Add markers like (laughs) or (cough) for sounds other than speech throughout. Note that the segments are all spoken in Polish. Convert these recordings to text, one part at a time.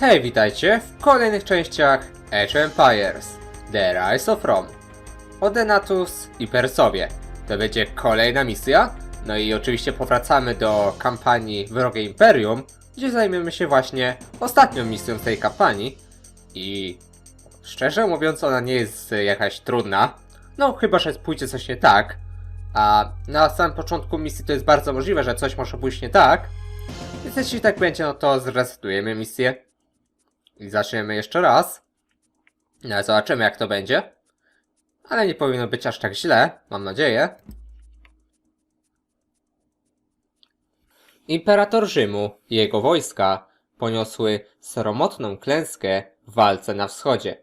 Hej, witajcie w kolejnych częściach Age Empires The Rise of Rome. Odenatus i Persowie. To będzie kolejna misja. No i oczywiście powracamy do kampanii Wrogie Imperium, gdzie zajmiemy się właśnie ostatnią misją tej kampanii. I szczerze mówiąc, ona nie jest jakaś trudna. No, chyba, że pójdzie coś nie tak. A na samym początku misji to jest bardzo możliwe, że coś może pójść nie tak. Więc jeśli tak będzie, no to zresetujemy misję. I zaczniemy jeszcze raz. No, zobaczymy jak to będzie. Ale nie powinno być aż tak źle, mam nadzieję. Imperator Rzymu i jego wojska poniosły sromotną klęskę w walce na wschodzie.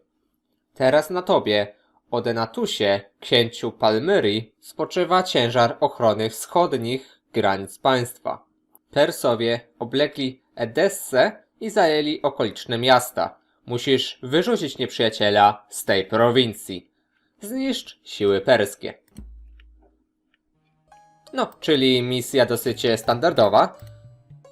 Teraz na tobie, Odenatusie, księciu Palmyrii, spoczywa ciężar ochrony wschodnich granic państwa. Persowie oblegli Edessę i zajęli okoliczne miasta. Musisz wyrzucić nieprzyjaciela z tej prowincji. Zniszcz siły perskie. No, czyli misja dosyć standardowa.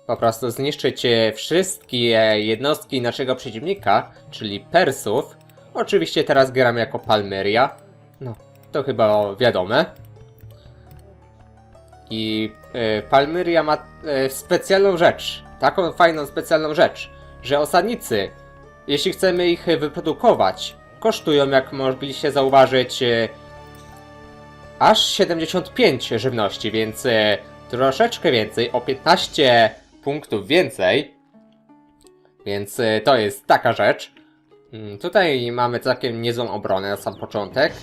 Po prostu zniszczyć e, wszystkie jednostki naszego przeciwnika, czyli Persów. Oczywiście teraz gram jako Palmyria. No, to chyba wiadome. I e, Palmyria ma e, specjalną rzecz. Taką fajną, specjalną rzecz, że osadnicy, jeśli chcemy ich wyprodukować, kosztują, jak mogliście zauważyć, e, aż 75 żywności, więc e, troszeczkę więcej, o 15 punktów więcej. Więc e, to jest taka rzecz. Mm, Tutaj mamy całkiem niezłą obronę na sam początek.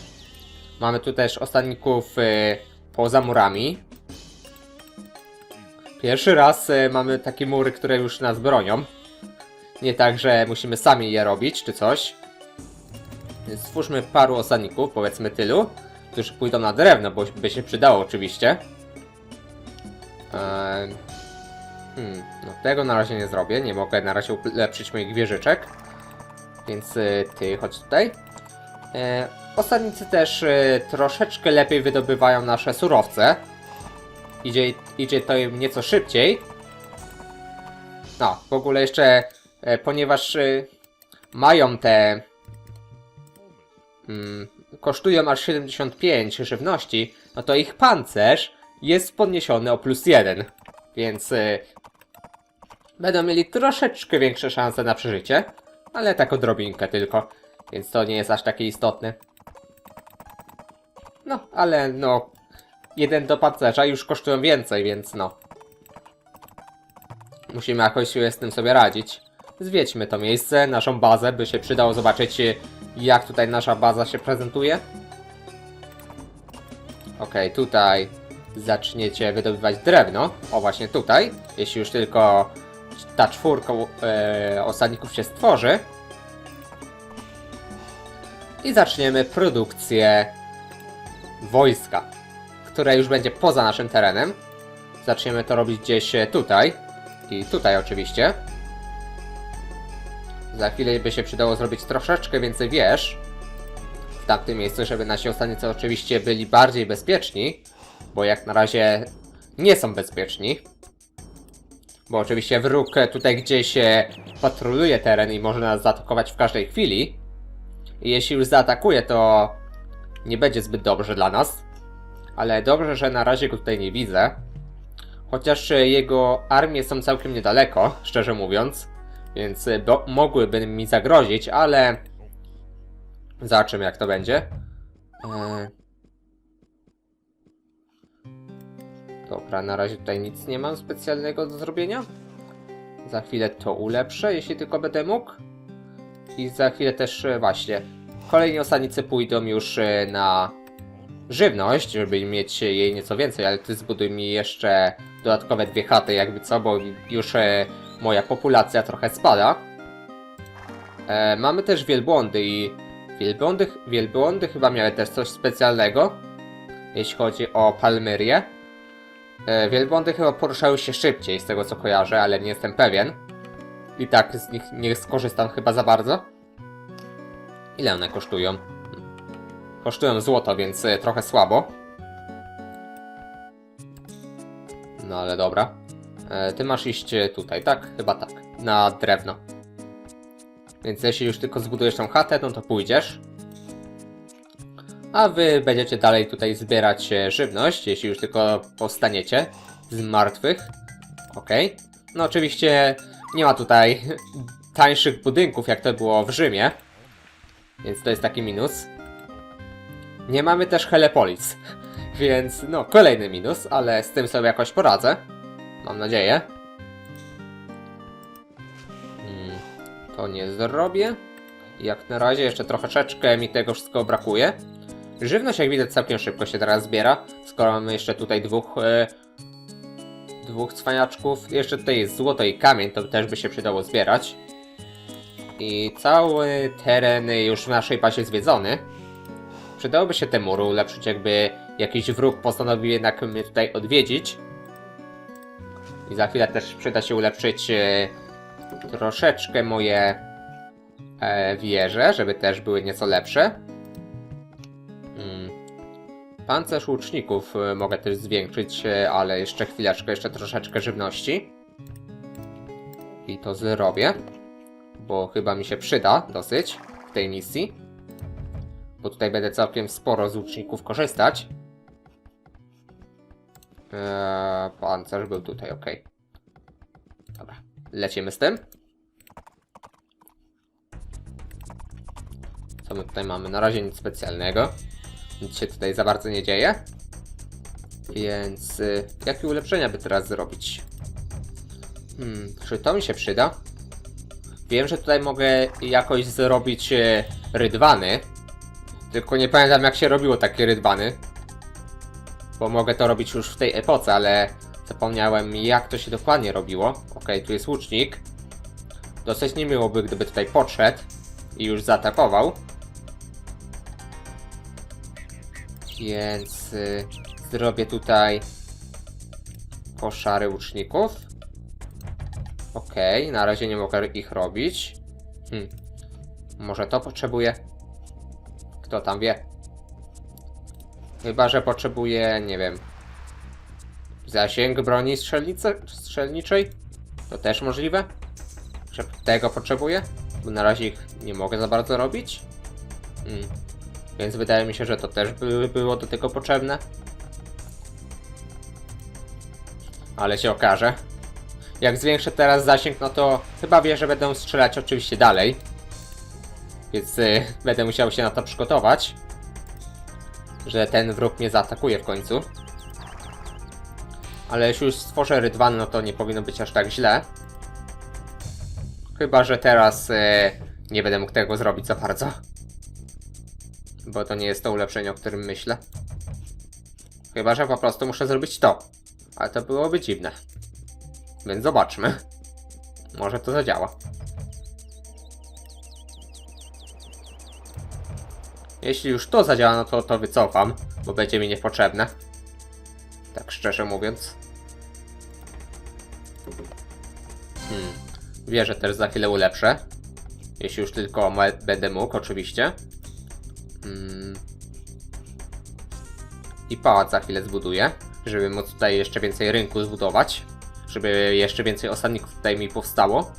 Mamy tu też osadników poza murami. Pierwszy raz e, mamy takie mury, które już nas bronią. Nie tak, że musimy sami je robić, czy coś. Więc stwórzmy paru osadników, powiedzmy tylu, którzy pójdą na drewno, bo by się przydało oczywiście. Eee, hmm, no tego na razie nie zrobię, nie mogę na razie ulepszyć moich wieżyczek. Więc y, ty chodź tutaj. E, osadnicy też y, troszeczkę lepiej wydobywają nasze surowce. Idzie, idzie to im nieco szybciej. No, w ogóle jeszcze, e, ponieważ y, mają te mm, kosztują aż 75 żywności, no to ich pancerz jest podniesiony o plus 1. Więc y, będą mieli troszeczkę większe szanse na przeżycie, ale tak odrobinkę tylko, więc to nie jest aż takie istotne. No, ale no, jeden do pancerza już kosztują więcej, więc no. Musimy jakoś z tym sobie radzić. Zwiedźmy to miejsce, naszą bazę, by się przydało zobaczyć jak tutaj nasza baza się prezentuje. Okej, tutaj zaczniecie wydobywać drewno. O, właśnie tutaj. Jeśli już tylko ta czwórka e, osadników się stworzy. I zaczniemy produkcję wojska, które już będzie poza naszym terenem. Zaczniemy to robić gdzieś e, tutaj. I tutaj oczywiście. Za chwilę by się przydało zrobić troszeczkę więcej wież w tamtym miejscu, żeby nasi osadnicy oczywiście byli bardziej bezpieczni, bo jak na razie nie są bezpieczni. Bo oczywiście wróg tutaj gdzieś e, patroluje teren i może nas zaatakować w każdej chwili. I jeśli już zaatakuje, to nie będzie zbyt dobrze dla nas. Ale dobrze, że na razie go tutaj nie widzę. Chociaż e, jego armie są całkiem niedaleko, szczerze mówiąc. Więc bo, mogłyby mi zagrozić, ale zobaczymy jak to będzie. E... Dobra, na razie tutaj nic nie mam specjalnego do zrobienia. Za chwilę to ulepszę, jeśli tylko będę mógł. I za chwilę też e, właśnie kolejni osadnicy pójdą już e, na żywność, żeby mieć jej nieco więcej, ale ty zbuduj mi jeszcze dodatkowe dwie chaty, jakby co, bo już e, moja populacja trochę spada. E, mamy też wielbłądy i wielbłądy, wielbłądy chyba miały też coś specjalnego, jeśli chodzi o Palmyrię. E, wielbłądy chyba poruszały się szybciej, z tego co kojarzę, ale nie jestem pewien. I tak z nich nie skorzystam chyba za bardzo. Ile one kosztują? Kosztują złoto, więc e, trochę słabo. No ale dobra. E, ty masz iść e, tutaj, tak? Chyba tak. Na drewno. Więc jeśli już tylko zbudujesz tą chatę, no to pójdziesz. A wy będziecie dalej tutaj zbierać żywność, jeśli już tylko powstaniecie z martwych. Okej. No oczywiście nie ma tutaj (laughs) tańszych budynków, jak to było w Rzymie. Więc to jest taki minus. Nie mamy też Helepolis. Więc no, kolejny minus, ale z tym sobie jakoś poradzę. Mam nadzieję. Hmm, to nie zrobię. Jak na razie jeszcze troszeczkę mi tego wszystkiego brakuje. Żywność jak widać całkiem szybko się teraz zbiera, skoro mamy jeszcze tutaj dwóch e, dwóch cwaniaczków. Jeszcze tutaj jest złoto i kamień, to też by się przydało zbierać. I cały teren już w naszej bazie zwiedzony. Przydałoby się te mury ulepszyć, jakby jakiś wróg postanowił jednak mnie tutaj odwiedzić. I za chwilę też przyda się ulepszyć e, troszeczkę moje e, wieże, żeby też były nieco lepsze. Mm. Pancerz łuczników e, mogę też zwiększyć, e, ale jeszcze chwileczkę, jeszcze troszeczkę żywności. I to zrobię, bo chyba mi się przyda dosyć w tej misji. Bo tutaj będę całkiem sporo z łuczników korzystać. Eee, pancerz był tutaj, ok. Dobra, lecimy z tym. Co my tutaj mamy? Na razie nic specjalnego. Nic się tutaj za bardzo nie dzieje. Więc y, jakie ulepszenia by teraz zrobić? Hmm, czy to mi się przyda? Wiem, że tutaj mogę jakoś zrobić y, rydwany. Tylko nie pamiętam jak się robiło takie rydwany. Bo mogę to robić już w tej epoce, ale zapomniałem jak to się dokładnie robiło. Ok, tu jest łucznik. Dosyć niemiło by gdyby tutaj podszedł i już zaatakował. Więc y, zrobię tutaj koszary łuczników. Okej, na razie nie mogę ich robić. Hmm. Może to potrzebuję? Kto tam wie? Chyba, że potrzebuję, nie wiem, zasięg broni strzelnicy, strzelniczej? To też możliwe? Że tego potrzebuję? Bo na razie ich nie mogę za bardzo robić. Hmm. Więc wydaje mi się, że to też by było do tego potrzebne. Ale się okaże. Jak zwiększę teraz zasięg, no to chyba wie, że będę strzelać oczywiście dalej. Więc y, będę musiał się na to przygotować. Że ten wróg mnie zaatakuje w końcu. Ale jeśli już stworzę rydwan, no to nie powinno być aż tak źle. Chyba, że teraz y, nie będę mógł tego zrobić za bardzo. Bo to nie jest to ulepszenie, o którym myślę. Chyba, że po prostu muszę zrobić to. Ale to byłoby dziwne. Więc zobaczmy. Może to zadziała. Jeśli już to zadziała, no to to wycofam, bo będzie mi niepotrzebne. Tak szczerze mówiąc. Hmm. Wierzę też za chwilę ulepszę. Jeśli już tylko będę mógł, oczywiście. Mm. I pałac za chwilę zbuduję, żeby móc tutaj jeszcze więcej rynku zbudować. Żeby jeszcze więcej osadników tutaj mi powstało.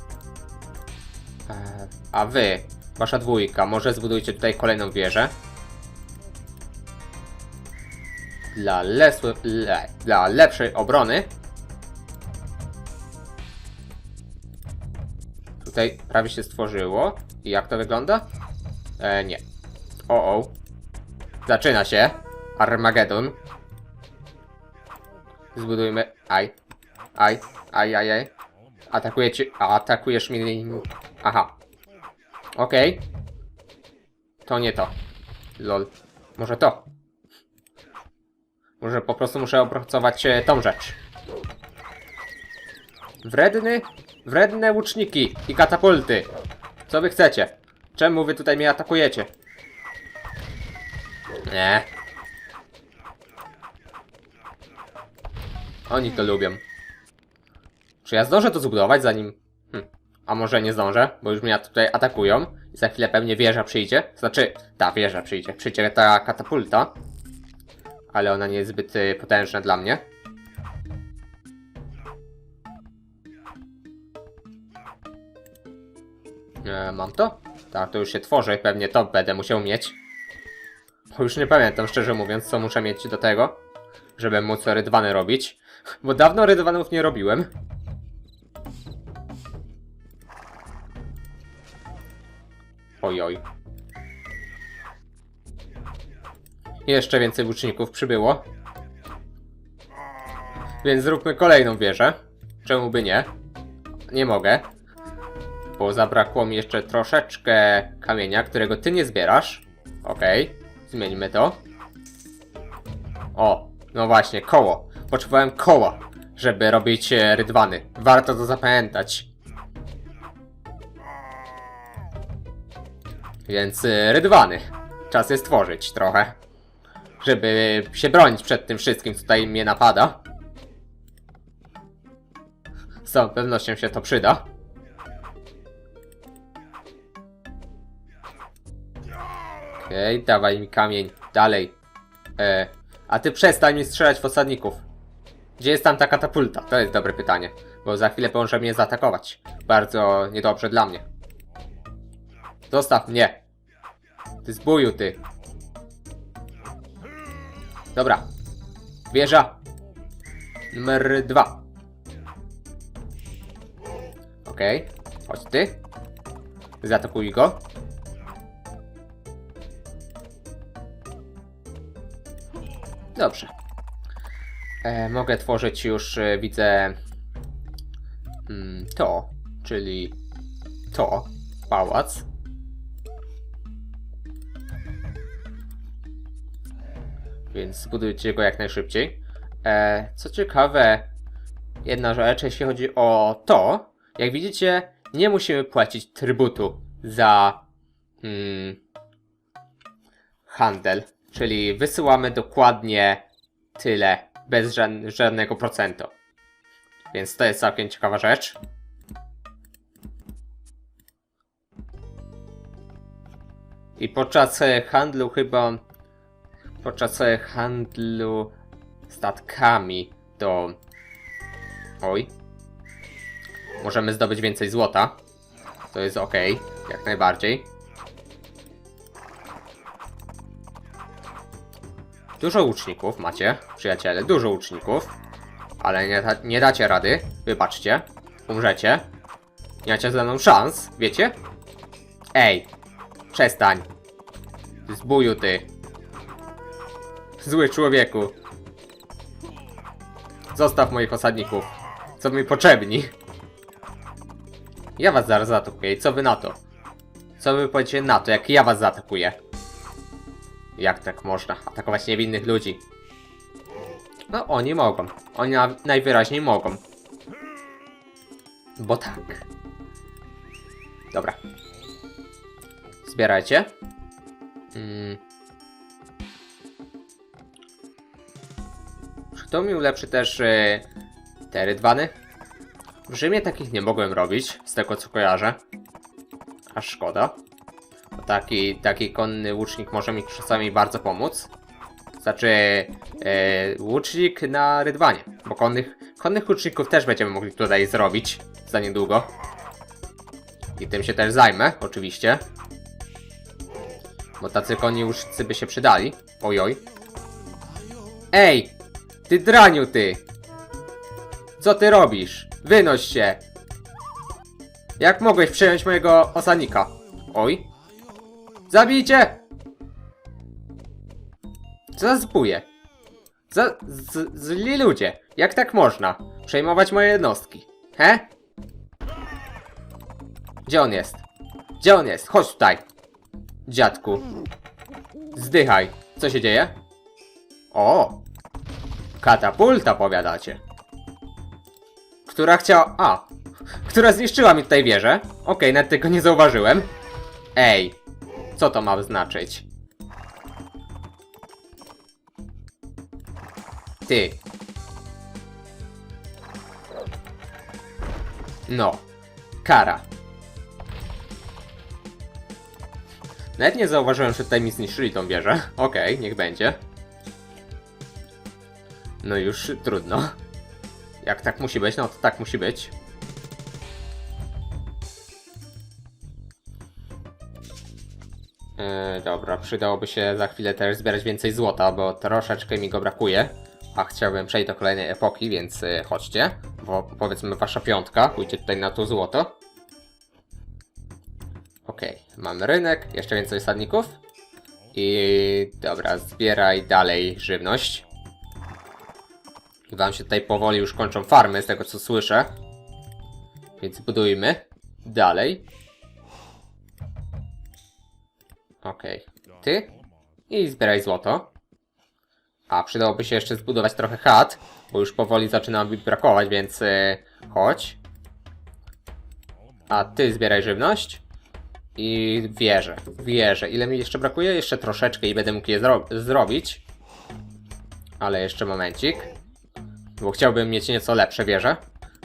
E, A wy, wasza dwójka, może zbudujcie tutaj kolejną wieżę. Dla, le, dla lepszej obrony. Tutaj prawie się stworzyło. I jak to wygląda? E, nie. O, o. Zaczyna się. Armagedon. Zbudujmy. Aj. Aj. Aj, aj, aj. Atakuje cię. A, atakujesz mnie. Aha. Okej. To nie to. Lol. Może to. Może po prostu muszę opracować e, tą rzecz. Wredny? Wredne łuczniki i katapulty. Co wy chcecie? Czemu wy tutaj mnie atakujecie? Nie. Oni to lubią. Czy ja zdążę to zbudować zanim... A może nie zdążę, bo już mnie tutaj atakują. I za chwilę pewnie wieża przyjdzie. Znaczy, ta wieża przyjdzie. Przyjdzie ta katapulta. Ale ona nie jest zbyt y, potężna dla mnie. E, mam to? Tak, to już się tworzy, pewnie to będę musiał mieć. Bo już nie pamiętam, szczerze mówiąc, co muszę mieć do tego, żeby móc rydwany robić. Bo dawno rydwanów nie robiłem. Ojoj. Jeszcze więcej łuczników przybyło. Więc zróbmy kolejną wieżę. Czemu by nie? Nie mogę. Bo zabrakło mi jeszcze troszeczkę kamienia, którego ty nie zbierasz. Okej, zmieńmy to. O, no właśnie, koło. Potrzebowałem koła, żeby robić e, rydwany. Warto to zapamiętać. Więc e, rydwany. Czas je stworzyć trochę. Żeby się bronić przed tym wszystkim, co tutaj mnie napada. Z całą pewnością się to przyda. Okej, dawaj mi kamień. Dalej. E, a ty przestań mi strzelać w osadników. Gdzie jest tam ta katapulta? To jest dobre pytanie. Bo za chwilę może mnie zaatakować. Bardzo niedobrze dla mnie. Zostaw mnie. Ty zbuju, ty. Dobra. Wieża. Numer dwa. Okej. Chodź ty. Zaatakuj go. Dobrze. E, mogę tworzyć już, e, widzę, mm, to, czyli to, pałac. Więc zbudujcie go jak najszybciej. E, co ciekawe, jedna rzecz, jeśli chodzi o to, jak widzicie, nie musimy płacić trybutu za mm, handel, czyli wysyłamy dokładnie tyle, bez żadn- żadnego procentu. Więc to jest całkiem ciekawa rzecz. I podczas e, handlu chyba podczas e, handlu statkami to oj możemy zdobyć więcej złota. To jest ok, jak najbardziej. Dużo łuczników macie, przyjaciele, dużo łuczników. Ale nie, nie dacie rady, wybaczcie. Umrzecie. Nie macie ze mną szans, wiecie? Ej, przestań. Zbuju ty. Zły człowieku. Zostaw moich osadników. Co mi potrzebni. Ja was zaraz zaatakuję. Co wy na to? Co wy powiecie na to, jak ja was zaatakuję? Jak tak można atakować niewinnych ludzi? No, oni mogą. Oni na, najwyraźniej mogą. Bo tak. Dobra. Zbierajcie. Mm. Kto mi ulepszy też y, te rydwany? W Rzymie takich nie mogłem robić, z tego co kojarzę. Aż szkoda. Bo taki, taki konny łucznik może mi czasami bardzo pomóc. Znaczy, e, łucznik na rydwanie. Bo konnych, konnych łuczników też będziemy mogli tutaj zrobić za niedługo. I tym się też zajmę, oczywiście. Bo tacy konni łucznicy by się przydali. Ojoj. Ej! Ty draniu, ty! Co ty robisz? Wynoś się! Jak mogłeś przejąć mojego osadnika? Oj. Zabijcie! Co za zbóje? Za z, zli ludzie. Jak tak można? Przejmować moje jednostki. He? Gdzie on jest? Gdzie on jest? Chodź tutaj. Dziadku. Zdychaj. Co się dzieje? O! Katapulta powiadacie. Która chciała... A! Która zniszczyła mi tutaj wieżę. Okej, nawet tego nie zauważyłem. Ej! Co to ma znaczyć? Ty. No. Kara. Nawet nie zauważyłem, że tutaj mi zniszczyli tą wieżę. Okej, niech będzie. No już trudno. Jak tak musi być, no to tak musi być. Yy, dobra, przydałoby się za chwilę też zbierać więcej złota, bo troszeczkę mi go brakuje. A chciałbym przejść do kolejnej epoki, więc yy, chodźcie. Bo powiedzmy wasza piątka, pójdźcie tutaj na to złoto. Okej, mamy rynek, jeszcze więcej osadników. I dobra, zbieraj dalej żywność. Wam się tutaj powoli już kończą farmy, z tego co słyszę. Więc budujmy dalej. Okej, ty i zbieraj złoto. A przydałoby się jeszcze zbudować trochę chat, bo już powoli zaczyna mi brakować, więc yy, chodź. A ty zbieraj żywność. I wieżę, wieżę. Ile mi jeszcze brakuje? Jeszcze troszeczkę i będę mógł je zro zrobić. Ale jeszcze momencik. Bo chciałbym mieć nieco lepsze wieże.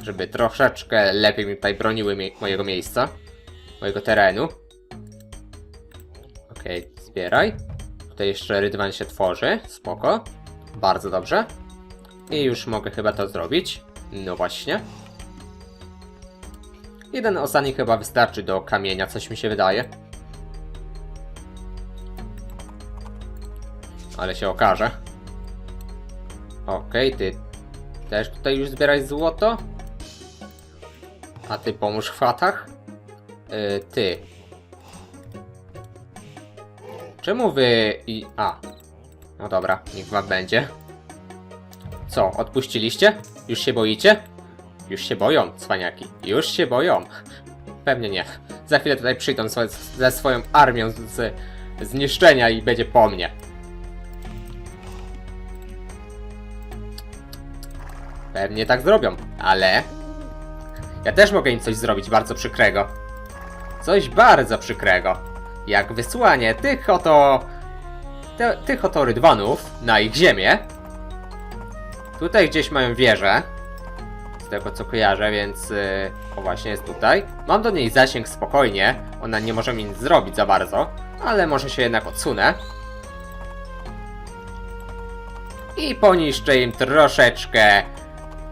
Żeby troszeczkę lepiej mi tutaj broniły mojego miejsca. Mojego terenu. Okej, zbieraj. Tutaj jeszcze rydwan się tworzy. Spoko. Bardzo dobrze. I już mogę chyba to zrobić. No właśnie. Jeden osadnik chyba wystarczy do kamienia, coś mi się wydaje. Ale się okaże. Okej, ty też tutaj już zbieraj złoto? A ty pomóż w chatach? Yy, ty. Czemu wy i... A. No dobra, niech wam będzie. Co, odpuściliście? Już się boicie? Już się boją, cwaniaki. Już się boją. Pewnie nie. Za chwilę tutaj przyjdą ze swoją armią z, z zniszczenia i będzie po mnie. Pewnie tak zrobią, ale... Ja też mogę im coś zrobić bardzo przykrego. Coś bardzo przykrego. Jak wysłanie tych oto... Te, tych oto rydwanów na ich ziemię. Tutaj gdzieś mają wieżę. Z tego co kojarzę, więc... Yy, o właśnie jest tutaj. Mam do niej zasięg spokojnie. Ona nie może mi nic zrobić za bardzo. Ale może się jednak odsunę. I poniszczę im troszeczkę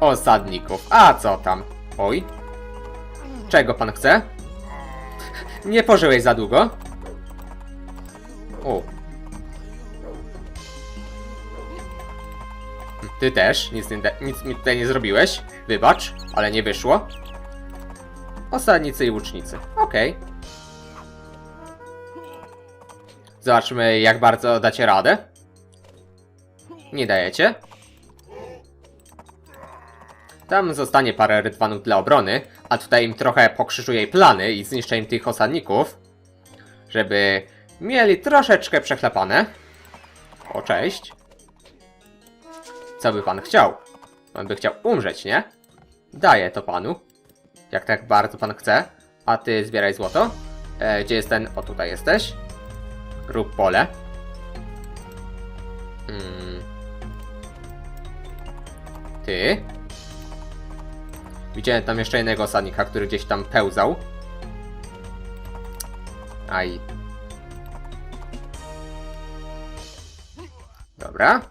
osadników. A co tam? Oj. Czego pan chce? Nie pożyłeś za długo? O. Ty też, nic, nie, nic mi tutaj nie zrobiłeś. Wybacz, ale nie wyszło. Osadnicy i łucznicy. Okej. Zobaczmy, jak bardzo dacie radę. Nie dajecie. Tam zostanie parę rydwanów dla obrony, a tutaj im trochę pokrzyżuję plany i zniszczę im tych osadników, żeby mieli troszeczkę przechlepane. O, cześć. Co by pan chciał? Pan by chciał umrzeć, nie? Daję to panu. Jak tak bardzo pan chce. A ty zbieraj złoto. E, gdzie jest ten? O, tutaj jesteś. Rób pole. Hmm. Ty. Widziałem tam jeszcze jednego osadnika, który gdzieś tam pełzał. Aj. Dobra.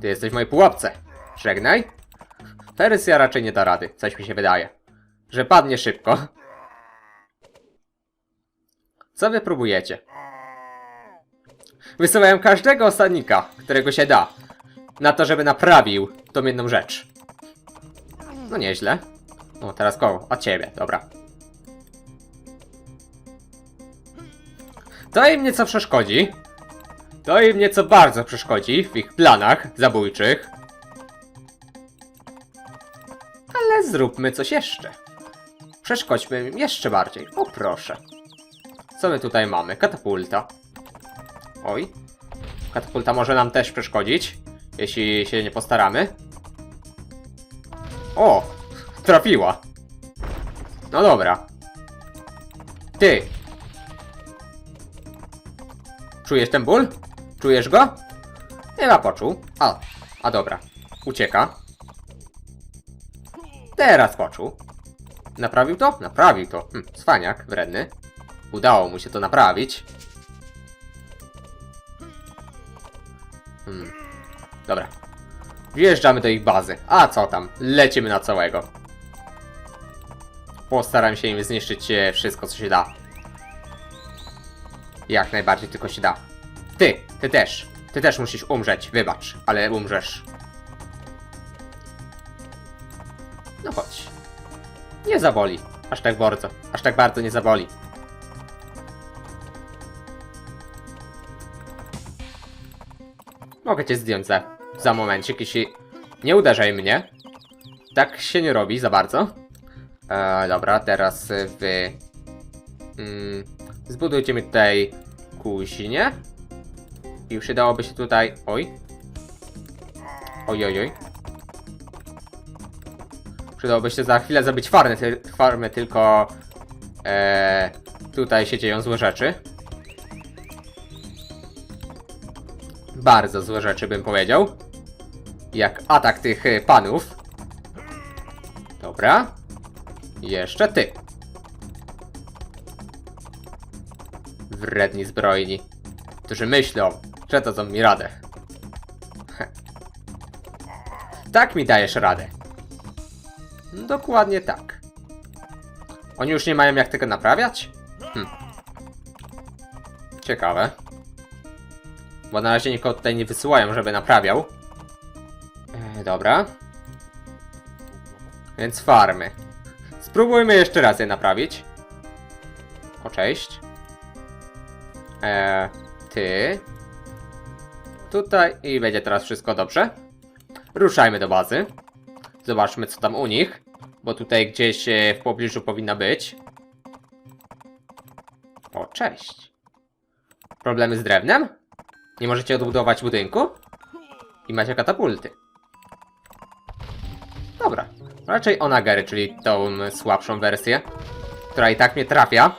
Ty jesteś w mojej pułapce. Żegnaj. Persja raczej nie da rady, coś mi się wydaje. Że padnie szybko. Co wy próbujecie? Wysyłają każdego osadnika, którego się da. Na to, żeby naprawił tą jedną rzecz. No nieźle. No teraz kogo? Od ciebie, dobra. To im nieco przeszkodzi. To im nieco bardzo przeszkodzi w ich planach zabójczych. Ale zróbmy coś jeszcze. Przeszkodźmy im jeszcze bardziej. O proszę. Co my tutaj mamy? Katapulta. Oj. Katapulta może nam też przeszkodzić, jeśli się nie postaramy. O! Trafiła. No dobra. Ty. Czujesz ten ból? Czujesz go? Chyba poczuł. A, a dobra. Ucieka. Teraz poczuł. Naprawił to? Naprawił to. Hm, cwaniak, wredny. Udało mu się to naprawić. Hmm. Dobra. Wjeżdżamy do ich bazy. A co tam? Lecimy na całego. Postaram się im zniszczyć e, wszystko, co się da. Jak najbardziej tylko się da. Ty, ty też. Ty też musisz umrzeć, wybacz, ale umrzesz. No chodź. Nie zaboli. Aż tak bardzo. Aż tak bardzo nie zaboli. Mogę cię zdjąć za, za momencik, jeśli... Nie uderzaj mnie. Tak się nie robi za bardzo. E, dobra, teraz wy... Mm, zbudujcie mi tutaj kuźnię. I przydałoby się tutaj... Oj. Oj, oj, oj. Przydałoby się za chwilę zabić farmy, ty, tylko... E, tutaj się dzieją złe rzeczy. Bardzo złe rzeczy bym powiedział. Jak atak tych y, panów. Dobra. Jeszcze ty. Wredni zbrojni, którzy myślą, że dadzą mi radę. tak mi dajesz radę. Dokładnie tak. Oni już nie mają jak tego naprawiać? Hm. Ciekawe. Bo na razie nikogo tutaj nie wysyłają, żeby naprawiał. E, dobra. Więc farmy. Spróbujmy jeszcze raz je naprawić. O, cześć. E, ty. Tutaj i będzie teraz wszystko dobrze. Ruszajmy do bazy. Zobaczmy co tam u nich. Bo tutaj gdzieś e, w pobliżu powinna być. O, cześć. Problemy z drewnem? Nie możecie odbudować budynku? I macie katapulty. Dobra. Raczej Onagery, czyli tą słabszą wersję, która i tak mnie trafia.